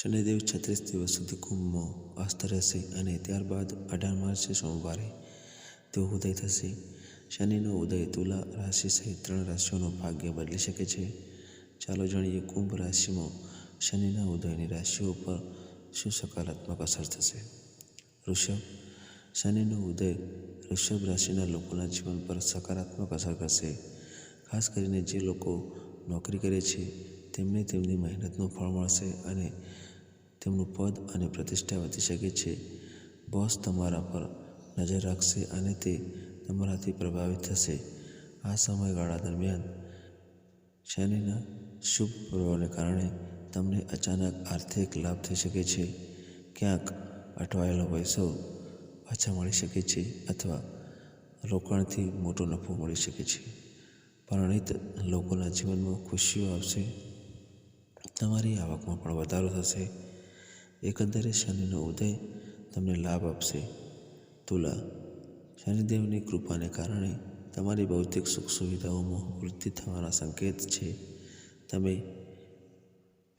શનિદેવ છત્રીસ દિવસ સુધી કુંભમાં અસ્ત રહેશે અને ત્યારબાદ અઢાર માર્ચે સોમવારે તેઓ ઉદય થશે. શનિનો ઉદય તુલા રાશિ સહિત ત્રણ રાશિઓનું ભાગ્ય બદલી શકે છે. ચાલો જાણીએ કુંભ રાશિમાં શનિના ઉદયની રાશિઓ પર શું સકારાત્મક અસર થશે? વૃષભ શનિનો ઉદય વૃષભ રાશિના લોકોના જીવન પર સકારાત્મક અસર કરશે. ખાસ કરીને જે લોકો નોકરી કરે છે તેમને તેમની મહેનતનું ફળ મળશે અને તેમનું પદ અને પ્રતિષ્ઠા વધી શકે છે. બોસ તમારા પર નજર રાખશે અને તે તમારાથી પ્રભાવિત થશે. આ સમયગાળા દરમિયાન શનિના શુભ પ્રભાવને કારણે તમને અચાનક આર્થિક લાભ થઈ શકે છે. ક્યાંક અટવાયેલો પૈસો પાછા મળી શકે છે અથવા રોકાણથી મોટો નફો મળી શકે છે. પરણિત લોકોના જીવનમાં ખુશીઓ આવશે. તમારી આવકમાં પણ વધારો થશે. એકંદરે શનિનો ઉદય તમને લાભ આપશે. તુલા, શનિદેવની કૃપાને કારણે તમારી ભૌતિક સુખ સુવિધાઓમાં વૃદ્ધિ થવાના સંકેત છે. તમે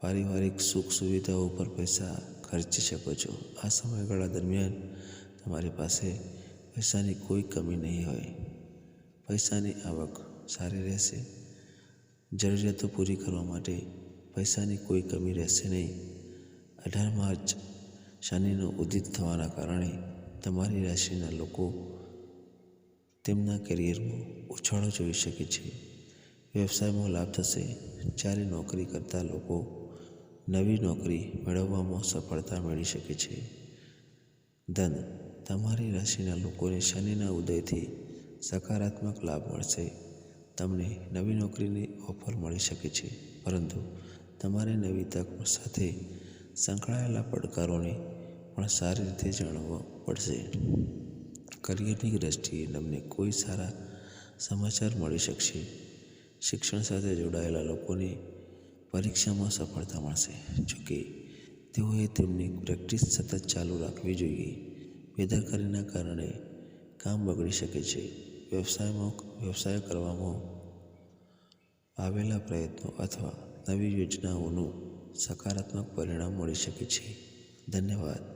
પારિવારિક સુખ સુવિધાઓ પર પૈસા ખર્ચી શકો છો. આ સમયગાળા દરમિયાન તમારી પાસે પૈસાની કોઈ કમી નહીં હોય. પૈસાની આવક સારી રહેશે. જરૂરિયાતો પૂરી કરવા માટે પૈસાની કોઈ કમી રહેશે નહીં. અઢાર માર્ચ શનિનો ઉદિત થવાના કારણે તમારી રાશિના લોકો તેમના કરિયરમાં ઉછાળો જોઈ શકે છે. વ્યવસાયમાં લાભ થશે. જ્યારે નોકરી કરતા લોકો નવી નોકરી મેળવવામાં સફળતા મેળવી શકે છે. ધન, તમારી રાશિના લોકોને શનિના ઉદયથી સકારાત્મક લાભ મળશે. તમને નવી નોકરીની ઓફર મળી શકે છે. પરંતુ તમારે નવી તક સાથે સંકળાયેલા પડકારોને પણ સારી રીતે જાણવા પડશે. કરિયરની દ્રષ્ટિએ તમને કોઈ સારા સમાચાર મળી શકશે. શિક્ષણ સાથે જોડાયેલા લોકોને પરીક્ષામાં સફળતા મળશે. જોકે, તેઓએ તેમની પ્રેક્ટિસ સતત ચાલુ રાખવી જોઈએ. બેદરકારીના કારણે કામ બગડી શકે છે. વ્યવસાયમાં વ્યવસાય કરવામાં આવેલા પ્રયત્નો અથવા નવી યોજનાઓનું સકારાત્મક પરિણામ મળી શકે છે. ધન્યવાદ.